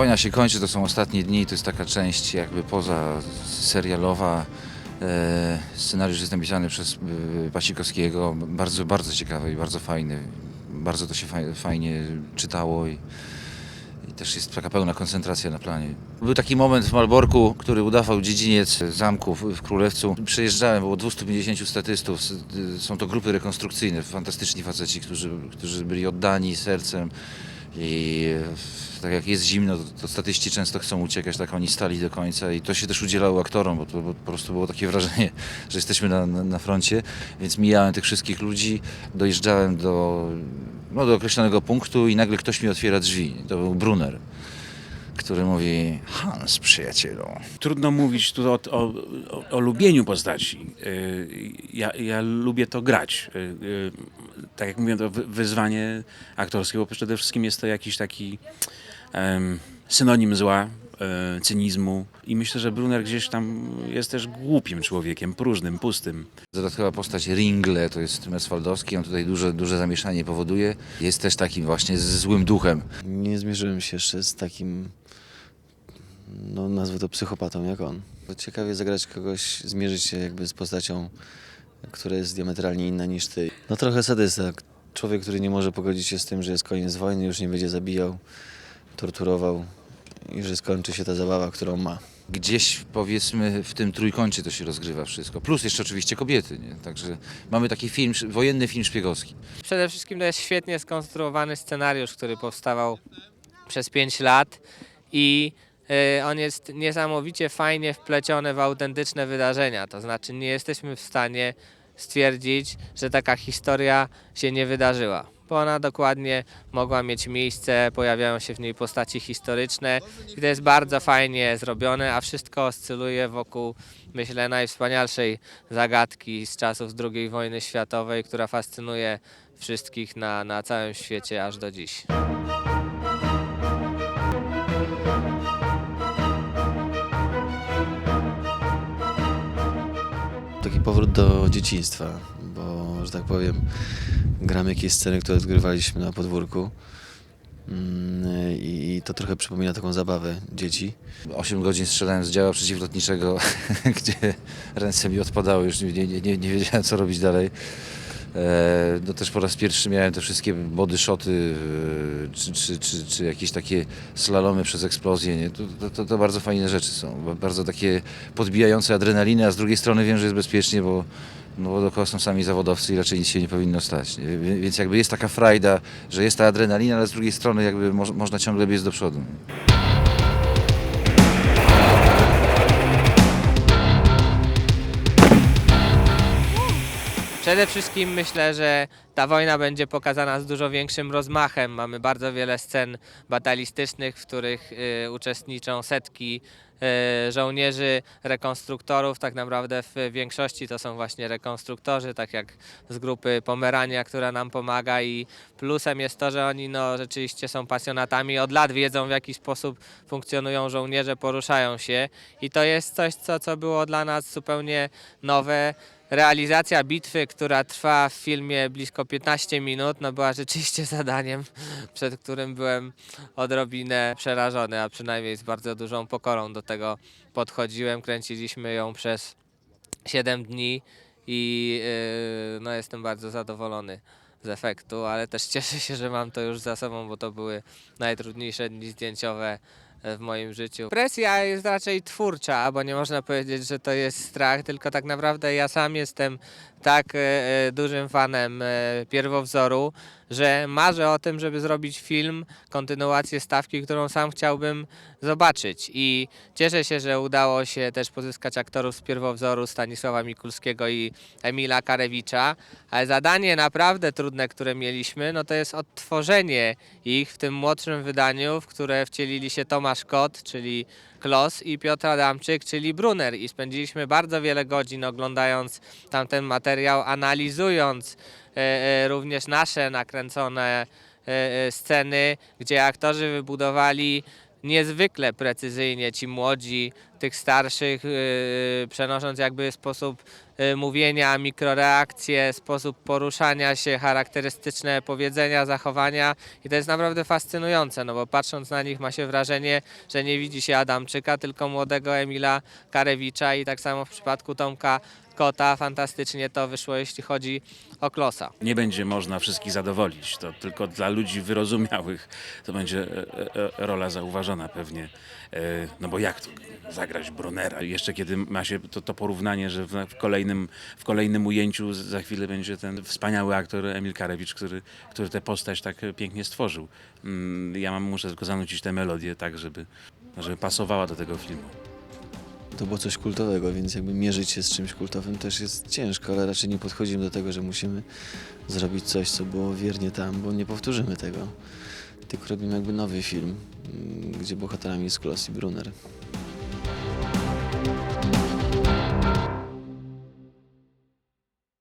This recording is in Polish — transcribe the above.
Wojna się kończy, to są ostatnie dni, to jest taka część jakby poza serialowa. E, Scenariusz jest napisany przez e, Pasikowskiego, bardzo, bardzo ciekawy i bardzo fajny. Bardzo to się faj, fajnie czytało i, i też jest taka pełna koncentracja na planie. Był taki moment w Malborku, który udawał dziedziniec zamku w, Królewcu. Przyjeżdżałem, było 250 statystów, y, są to grupy rekonstrukcyjne, fantastyczni faceci, którzy, którzy byli oddani sercem i e, tak jak jest zimno, to, to statyści często chcą uciekać, tak oni stali do końca i to się też udzielało aktorom, bo to bo po prostu było takie wrażenie, że jesteśmy na, na, na froncie, więc mijałem tych wszystkich ludzi, dojeżdżałem do, no, do określonego punktu i nagle ktoś mi otwiera drzwi. To był Brunner, który mówi, Hans przyjacielu, Trudno mówić tu o, o, o, lubieniu postaci. Y, Ja, ja lubię to grać. Y, y, Tak jak mówiłem, to wy- wyzwanie aktorskie, bo przede wszystkim jest to jakiś taki em, synonim zła, cynizmu i myślę, że Brunner gdzieś tam jest też głupim człowiekiem, próżnym, pustym. Dodatkowa postać Ringle, to jest Meswaldowski, on tutaj duże, duże zamieszanie powoduje. Jest też takim właśnie z złym duchem. Nie zmierzyłem się jeszcze z takim, no nazwę to psychopatą jak on. Ciekawie zagrać kogoś, zmierzyć się jakby z postacią, która jest diametralnie inna niż ty. No trochę sadysta. Człowiek, który nie może pogodzić się z tym, że jest koniec wojny, już nie będzie zabijał, torturował i że skończy się ta zabawa, którą ma. Gdzieś powiedzmy w tym trójkącie to się rozgrywa wszystko. Plus jeszcze oczywiście kobiety, nie? Także mamy taki film, wojenny film szpiegowski. Przede wszystkim to jest świetnie skonstruowany scenariusz, który powstawał przez 5 lat i y, on jest niesamowicie fajnie wpleciony w autentyczne wydarzenia. To znaczy nie jesteśmy w stanie stwierdzić, że taka historia się nie wydarzyła. Ona dokładnie mogła mieć miejsce, pojawiają się w niej postaci historyczne i to jest bardzo fajnie zrobione, a wszystko oscyluje wokół, myślę, najwspanialszej zagadki z czasów II wojny światowej, która fascynuje wszystkich na, na całym świecie aż do dziś. Taki powrót do dzieciństwa, bo, że tak powiem, gram jakieś sceny, które odgrywaliśmy na podwórku Mm, i to trochę przypomina taką zabawę dzieci. 8 godzin strzelałem z działa przeciwlotniczego, gdzie ręce mi odpadały, już nie, nie, nie, nie wiedziałem co robić dalej. E, no też po raz pierwszy miałem te wszystkie body shoty, e, czy, czy, czy, czy jakieś takie slalomy przez eksplozję. Nie? To, to, to, bardzo fajne rzeczy są, ba- bardzo takie podbijające adrenalinę, a z drugiej strony wiem, że jest bezpiecznie, bo, no bo dookoła są sami zawodowcy i raczej nic się nie powinno stać. Więc jakby jest taka frajda, że jest ta adrenalina, ale z drugiej strony jakby moż, można ciągle biec do przodu. Przede wszystkim myślę, że ta wojna będzie pokazana z dużo większym rozmachem. Mamy bardzo wiele scen batalistycznych, w których y, uczestniczą setki y, żołnierzy, rekonstruktorów. Tak naprawdę w większości to są właśnie rekonstruktorzy, tak jak z grupy Pomerania, która nam pomaga i plusem jest to, że oni no, rzeczywiście są pasjonatami, od lat wiedzą w jaki sposób funkcjonują żołnierze, poruszają się i to jest coś, co, co było dla nas zupełnie nowe. Realizacja bitwy, która trwa w filmie blisko 15 minut, no była rzeczywiście zadaniem, przed którym byłem odrobinę przerażony, a przynajmniej z bardzo dużą pokorą do tego podchodziłem. Kręciliśmy ją przez 7 dni i yy, no jestem bardzo zadowolony z efektu, ale też cieszę się, że mam to już za sobą, bo to były najtrudniejsze dni zdjęciowe w moim życiu. Presja jest raczej twórcza, bo nie można powiedzieć, że to jest strach, tylko tak naprawdę ja sam jestem tak e, e, dużym fanem e, pierwowzoru, że marzę o tym, żeby zrobić film, kontynuację stawki, którą sam chciałbym zobaczyć. I cieszę się, że udało się też pozyskać aktorów z pierwowzoru Stanisława Mikulskiego i Emila Karewicza, ale zadanie naprawdę trudne, które mieliśmy, no to jest odtworzenie ich w tym młodszym wydaniu, w które wcielili się Tomasz Kot, czyli Klos i Piotr Adamczyk, czyli Brunner. I spędziliśmy bardzo wiele godzin oglądając tamten materiał, analizując e, e, również nasze nakręcone e, sceny, gdzie aktorzy wybudowali niezwykle precyzyjnie ci młodzi tych starszych, y, przenosząc jakby sposób y, mówienia, mikroreakcje, sposób poruszania się, charakterystyczne powiedzenia, zachowania i to jest naprawdę fascynujące, no bo patrząc na nich ma się wrażenie, że nie widzi się Adamczyka, tylko młodego Emila Karewicza i tak samo w przypadku Tomka Kota fantastycznie to wyszło, jeśli chodzi o Klosa. Nie będzie można wszystkich zadowolić, to tylko dla ludzi wyrozumiałych to będzie e, e, rola zauważona pewnie. E, No bo jak to zagrać Brunera? Jeszcze kiedy ma się to, to porównanie, że w, w, kolejnym, w kolejnym ujęciu za chwilę będzie ten wspaniały aktor Emil Karewicz, który, który tę postać tak pięknie stworzył. Mm, Ja mam, muszę tylko zanucić tę melodię tak, żeby, żeby pasowała do tego filmu. To było coś kultowego, więc jakby mierzyć się z czymś kultowym też jest ciężko, ale raczej nie podchodzimy do tego, że musimy zrobić coś, co było wiernie tam, bo nie powtórzymy tego. Tylko robimy jakby nowy film, mm, gdzie bohaterami jest Klos i Brunner.